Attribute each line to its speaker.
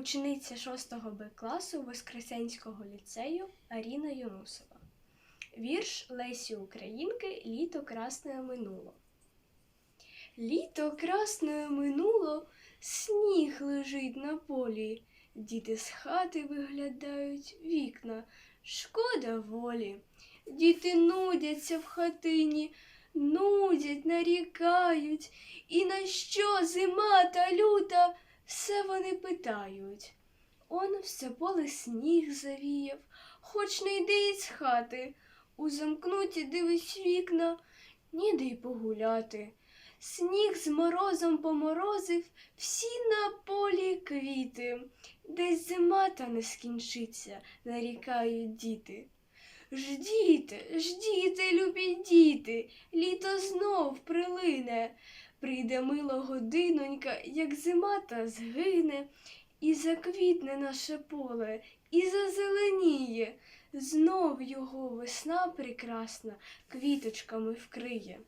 Speaker 1: учениця 6 Б класу Воскресенського ліцею Аріна Юнусова. Вірш Лесі Українки Літо красне минуло. Літо красне минуло, сніг лежить на полі. Діти з хати виглядають вікна, шкода волі. Діти нудяться в хатині, нудять, нарікають, і на що зима та люта, все вони питають. Он все поле сніг завіяв, хоч не йди із хати, у замкнуті дивись вікна, ніде й погуляти. Сніг з морозом поморозив всі на полі квіти, десь зима та не скінчиться, нарікають діти. Ждіте, ждіте, любі діти, літо знов прилине, прийде мила годинонька, як зима та згине, і заквітне наше поле, і зазеленіє, знов його весна прекрасна квіточками вкриє.